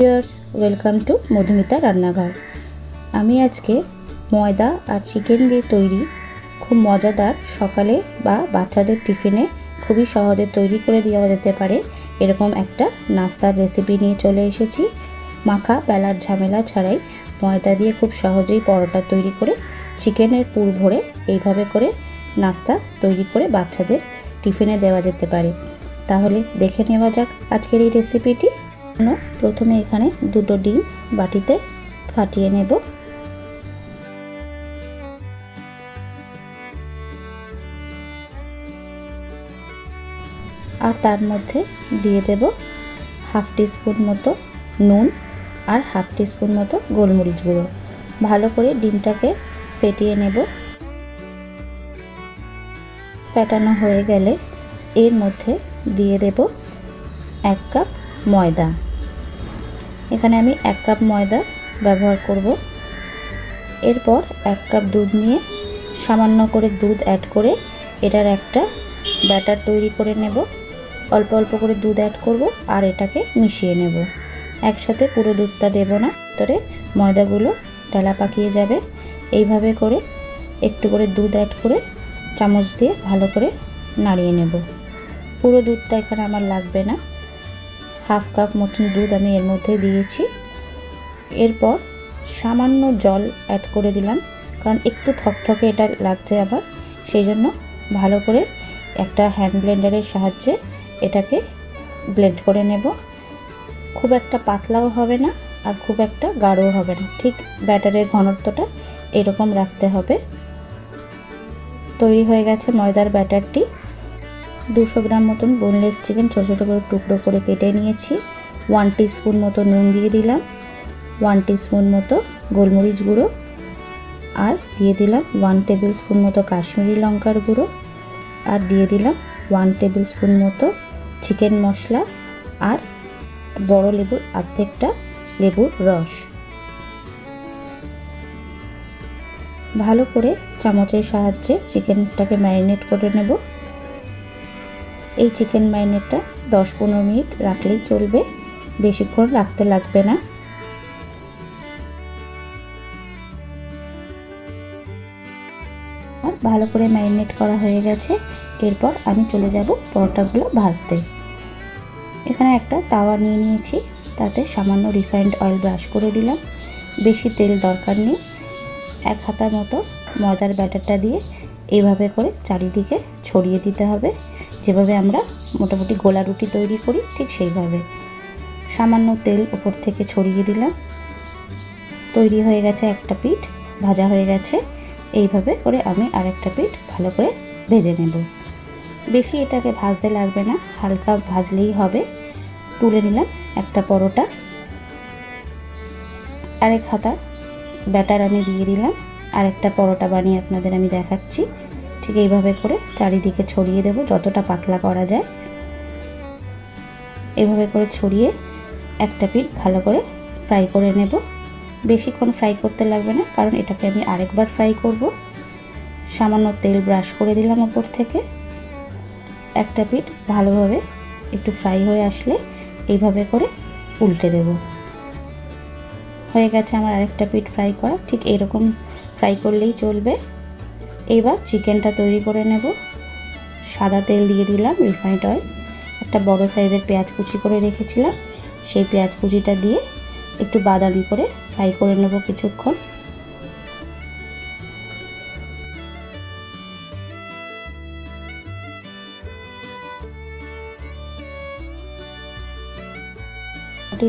Viewers welcome to Madhumita রান্নাঘর। আমি আজকে ময়দা আর চিকেন দিয়ে তৈরি খুব মজাদার সকালে বা বাচ্চাদের টিফিনে খুবই সহজে তৈরি করে দেওয়া যেতে পারে। এরকম একটা নাস্তার রেসিপি নিয়ে চলে এসেছি। মাখা বেলার ঝামেলা ছাড়াই ময়দা দিয়ে খুব সহজেই পরোটা তৈরি করে চিকেনের পুর ভরে এইভাবে করে নাস্তা তৈরি করে বাচ্চাদের টিফিনে দেওয়া যেতে পারে। তাহলে দেখে নেওয়া যাক আজকের এই রেসিপিটি প্রথমে এখানে দুটো ডিম বাটিতে ফাটিয়ে নেব। আর তার মধ্যে দিয়ে দেব হাফ টিস্পুন মতো নুন আর হাফ টিস্পুন মতো গোলমরিচ গুঁড়ো। ভালো করে ডিমটাকে ফেটিয়ে নেব। ফেটানো হয়ে গেলে এর মধ্যে দিয়ে দেব এক কাপ ময়দা। এখানে আমি এক কাপ ময়দা ব্যবহার করব। এরপর এক কাপ দুধ নিয়ে সামান্য করে দুধ অ্যাড করে এটার একটা ব্যাটার তৈরি করে নেব। অল্প অল্প করে দুধ অ্যাড করব আর এটাকে মিশিয়ে নেব। একসাথে পুরো দুধটা দেব না, ভিতরে ময়দাগুলো ডালা পাকিয়ে যাবে। এইভাবে করে একটু করে দুধ অ্যাড করে চামচ দিয়ে ভালো করে নাড়িয়ে নেব। পুরো দুধটা এখানে আমার লাগবে না। হাফ কাপ মতন দুধ আমি এর মধ্যে দিয়েছি। এরপর সামান্য জল অ্যাড করে দিলাম, কারণ একটু থকথকে এটা লাগছে আবার। সেই জন্য ভালো করে একটা হ্যান্ড ব্লেন্ডারের সাহায্যে এটাকে ব্লেন্ড করে নেব। খুব একটা পাতলাও হবে না আর খুব একটা গাঢ়ও হবে না। ঠিক ব্যাটারের ঘনত্বটা এরকম রাখতে হবে। তৈরি হয়ে গেছে ময়দার ব্যাটারটি দুশো গ্রাম মতন বোনলেস চিকেন ছোটো ছোটো করে টুকরো করে কেটে নিয়েছি। ওয়ান স্পুন মতো নুন দিয়ে দিলাম। ওয়ান স্পুন মতো গোলমরিচ গুঁড়ো। আর দিয়ে দিলাম ওয়ান টেবিল স্পুন মতো কাশ্মীরি লঙ্কার গুঁড়ো। আর দিয়ে দিলাম ওয়ান টেবিল স্পুন মতো চিকেন মশলা। আর বড় লেবুর অর্ধেকটা লেবুর রস। ভালো করে চামচের সাহায্যে চিকেনটাকে ম্যারিনেট করে নেব। এই চিকেন ম্যারিনেটটা দশ পনেরো মিনিট রাখলেই চলবে। বেশিক্ষণ রাখতে লাগবে না। আর ভালো করে ম্যারিনেট করা হয়ে গেছে। এরপর আমি চলে যাব পরোটাগুলো ভাজতে। এখানে একটা তাওয়া নিয়ে নিয়েছি। তাতে সামান্য রিফাইন্ড অয়েল ব্রাশ করে দিলাম। বেশি তেল দরকার নেই। এক হাতার মতো ময়দার ব্যাটারটা দিয়ে এইভাবে করে চারিদিকে ছড়িয়ে দিতে হবে। যেভাবে আমরা মোটামুটি গোলা রুটি তৈরি করি, ঠিক সেইভাবে। সামান্য তেল ওপর থেকে ছড়িয়ে দিলাম। তৈরি হয়ে গেছে একটা পিঠ, ভাজা হয়ে গেছে। এইভাবে করে আমি আরেকটা পিঠ ভালো করে ভেজে নেব। বেশি এটাকে ভাজতে লাগবে না, হালকা ভাজলেই হবে। তুলে নিলাম একটা পরোটা। আরেক হাতা ব্যাটার আমি দিয়ে দিলাম। আরেকটা পরোটা বানিয়ে আপনাদের আমি দেখাচ্ছি। ঠিক এইভাবে করে চারিদিকে ছড়িয়ে দেব, যতটা পাতলা করা যায়। এভাবে করে ছড়িয়ে একটা পিঠ ভালো করে ফ্রাই করে নেব। বেশিক্ষণ ফ্রাই করতে লাগবে না, কারণ এটাকে আমি আরেকবার ফ্রাই করব। সামান্য তেল ব্রাশ করে দিলাম ওপর থেকে। একটা পিঠ ভালোভাবে একটু ফ্রাই হয়ে আসলে এইভাবে করে উল্টে দেব। হয়ে গেছে আমার আরেকটা পিঠ ফ্রাই করা, ঠিক এরকম ফ্রাই করলেই চলবে। এবার চিকেনটা তৈরি করে নেব। সাদা তেল দিয়ে দিলাম রিফাইন্ড অয়েল। একটা বড় সাইজের পেঁয়াজ কুচি করে রেখেছিলাম। সেই পেঁয়াজ কুচিটা দিয়ে একটু বাদামি করে ফ্রাই করে নেব কিছুক্ষণ।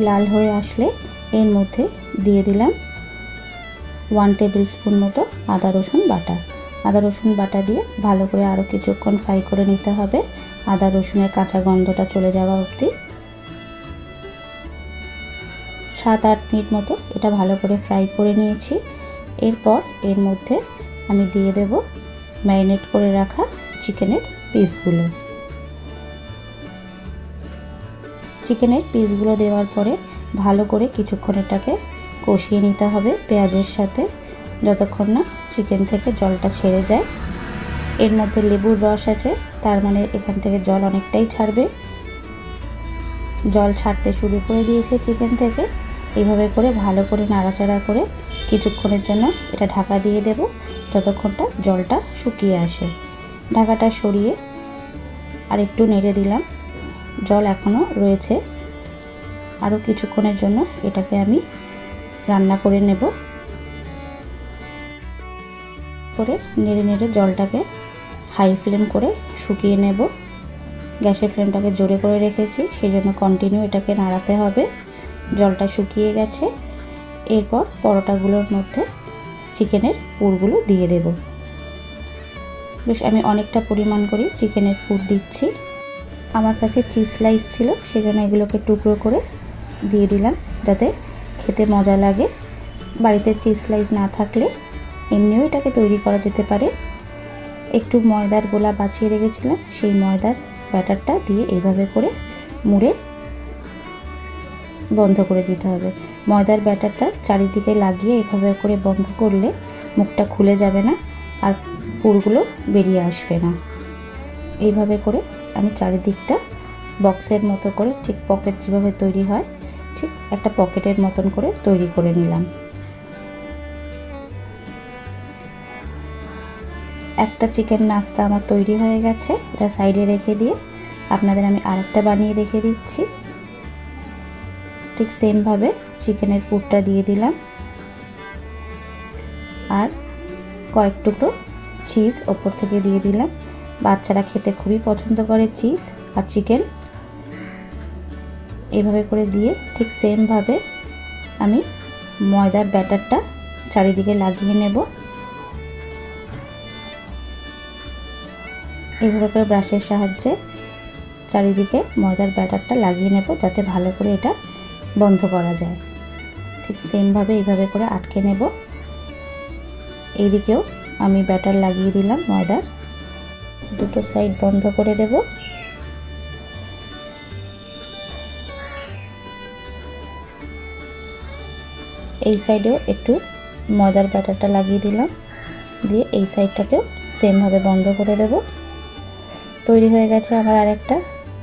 লাল হয়ে আসলে এর মধ্যে দিয়ে দিলাম ওয়ান টেবিল স্পুন মতো আদা রসুন বাটা। আদা রসুন বাটা দিয়ে ভালো করে আরও কিছুক্ষণ ফ্রাই করে নিতে হবে। আদা রসুনের কাঁচা গন্ধটা চলে যাওয়া অবধি। সাত আট মিনিট মতো এটা ভালো করে ফ্রাই করে নিয়েছি। এরপর এর মধ্যে আমি দিয়ে দেব ম্যারিনেট করে রাখা চিকেনের পিসগুলো। চিকেনের পিসগুলো দেওয়ার পরে ভালো করে কিছুক্ষণ এটাকে কষিয়ে নিতে হবে পেঁয়াজের সাথে। যতক্ষণ না চিকেন থেকে জলটা ছেড়ে যায়। এর মধ্যে লেবুর রস আছে, তার মানে এখান থেকে জল অনেকটাই ছাড়বে। জল ছাড়তে শুরু করে দিয়েছে চিকেন থেকে। এইভাবে করে ভালো করে নাড়াচাড়া করে কিছুক্ষণের জন্য এটা ঢাকা দিয়ে দেব, যতক্ষণটা জলটা শুকিয়ে আসে। ঢাকাটা সরিয়ে আর একটু নেড়ে দিলাম। জল এখনও রয়েছে। আরও কিছুক্ষণের জন্য এটাকে আমি রান্না করে নেব। করে নেড়ে নেড়ে জলটাকে হাই ফ্লেম করে শুকিয়ে নেব। গ্যাসের ফ্লেমটাকে জোরে করে রেখেছি সেই জন্য কন্টিনিউ এটাকে নাড়াতে হবে। জলটা শুকিয়ে গেছে। এরপর পরোটাগুলোর মধ্যে চিকেনের পুরগুলো দিয়ে দেব। বেশ, আমি অনেকটা পরিমাণ করি চিকেনের পুর দিচ্ছি। আমার কাছে চিজ স্লাইস ছিল সেই জন্য এগুলোকে টুকরো করে দিয়ে দিলাম, যাতে খেতে মজা লাগে। বাড়িতে চিজ স্লাইস না থাকলে এমনিও এটাকে তৈরি করা যেতে পারে। একটু ময়দার গোলা বাছিয়ে রেখেছিলাম, সেই ময়দার ব্যাটারটা দিয়ে এইভাবে করে মুড়ে বন্ধ করে দিতে হবে। ময়দার ব্যাটারটা চারিদিকে লাগিয়ে এভাবে করে বন্ধ করলে মুখটা খুলে যাবে না আর পুরগুলো বেরিয়ে আসবে না। এইভাবে করে আমি চারিদিকটা বক্সের মতো করে, ঠিক পকেট যেভাবে তৈরি হয়, ঠিক একটা পকেটের মতন করে তৈরি করে নিলাম। একটা চিকেন নাস্তা আমার তৈরি হয়ে গেছে, এটা সাইডে রেখে দিয়ে আপনাদের আমি আরেকটা বানিয়ে রেখে দিচ্ছি। ঠিক সেমভাবে চিকেনের পুরটা দিয়ে দিলাম। আর কয়েক টুকরো চিজ ওপর থেকে দিয়ে দিলাম। বাচ্চারা খেতে খুবই পছন্দ করে চিজ আর চিকেন। এইভাবে করে দিয়ে ঠিক সেমভাবে আমি ময়দার ব্যাটারটা চারিদিকে লাগিয়ে নেব। এইভাবে করে ব্রাশের সাহায্যে চারিদিকে ময়দার ব্যাটারটা লাগিয়ে নেব যাতে ভালো করে এটা বন্ধ করা যায়। ঠিক সেমভাবে এইভাবে করে আটকে নেব। এইদিকেও আমি ব্যাটার লাগিয়ে দিলাম ময়দার। দুটো সাইড বন্ধ করে দেব। এই সাইডেও একটু ময়দার ব্যাটারটা লাগিয়ে দিলাম। দিয়ে এই সাইডটাকেও সেমভাবে বন্ধ করে দেব। তৈরি হয়ে গেছে আমার আরেকটা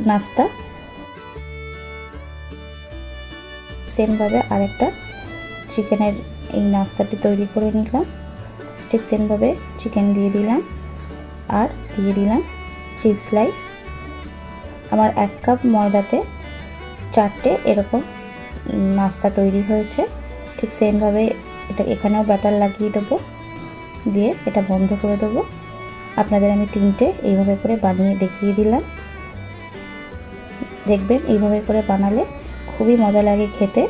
নাস্তা। সেমভাবে আরেকটা চিকেনের এই নাস্তাটি তৈরি করে নিলাম। ঠিক সেমভাবে চিকেন দিয়ে দিলাম আর দিয়ে দিলাম চিজ স্লাইস। আমার এক কাপ ময়দাতে চারটে এরকম নাস্তা তৈরি হয়েছে। ঠিক সেমভাবে এটা এখানেও ব্যাটার লাগিয়ে দেবো। দিয়ে এটা বন্ধ করে দেবো। আপনাদের আমি তিনটে এইভাবে করে বানিয়ে দেখিয়ে দিলাম। দেখবেন এইভাবে করে বানালে খুবই মজা লাগে খেতে।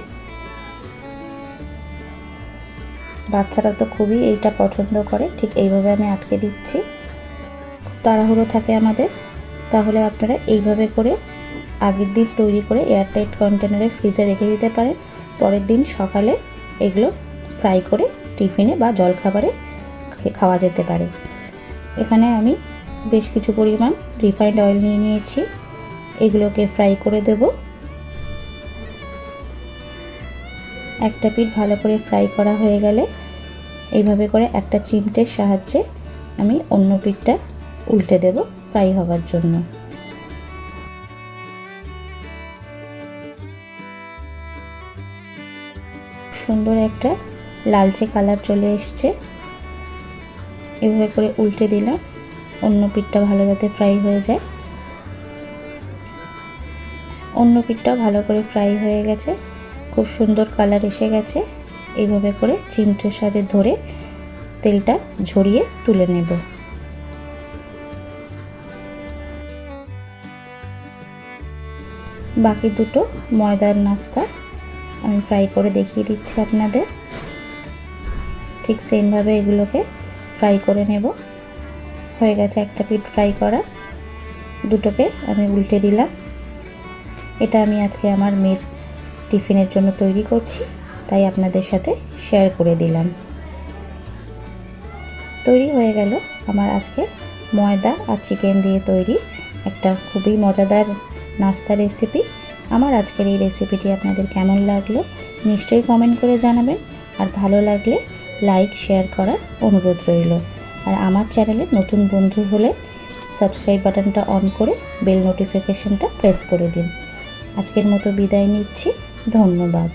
বাচ্চারা তো খুবই এইটা পছন্দ করে, ঠিক এইভাবে আমি আটকে দিচ্ছি। তাড়াহুড়ো থাকে আমাদের, তাহলে আপনারা এইভাবে করে আগের দিন তৈরি করে এয়ারটাইট কন্টেনারে ফ্রিজে রেখে দিতে পারেন। পরের দিন সকালে এগুলো ফ্রাই করে টিফিনে বা জলখাবারে খাওয়া যেতে পারে। এখানে আমি বেশ কিছু পরিমাণ রিফাইন্ড অয়েল নিয়ে নিয়েছি। এগুলোকে ফ্রাই করে দেব। একটা পিঠ ভালো করে ফ্রাই করা হয়ে গেলে এইভাবে করে একটা চিমটের সাহায্যে আমি অন্য পিঠটা উল্টে দেব ফ্রাই হওয়ার জন্য। সুন্দর একটা লালচে কালার চলে এসছে। এভাবে করে উল্টে দিলাম। অন্য পিঠটা ভালো যাতে ফ্রাই হয়ে যায়। অন্য পিঠটাও ভালো করে ফ্রাই হয়ে গেছে। খুব সুন্দর কালার এসে গেছে। এইভাবে করে চিমটের সাথে ধরে তেলটা ঝরিয়ে তুলে নেব। বাকি দুটো ময়দার নাস্তা আমি ফ্রাই করে দেখিয়ে দিচ্ছি আপনাদের। ঠিক সেমভাবে এগুলোকে ফ্রাই করে নেব। হয়ে গেছে একটা পিঠ ফ্রাই করা। দুটোকে আমি উল্টে দিলাম। এটা আমি আজকে আমার মেয়ের টিফিনের জন্য তৈরি করছি, তাই আপনাদের সাথে শেয়ার করে দিলাম। তৈরি হয়ে গেল আমার আজকে ময়দা আর চিকেন দিয়ে তৈরি একটা খুবই মজাদার নাস্তা রেসিপি আমার আজকের এই রেসিপিটি আপনাদের কেমন লাগল, নিশ্চয়ই কমেন্ট করে জানাবেন। আর ভালো লাগলে লাইক, শেয়ার করার অনুরোধ রইল। আর আমার চ্যানেলে নতুন বন্ধু হলে সাবস্ক্রাইব বাটনটা অন করে বেল নোটিফিকেশনটা প্রেস করে দিন। আজকের মতো বিদায় নিচ্ছি। ধন্যবাদ।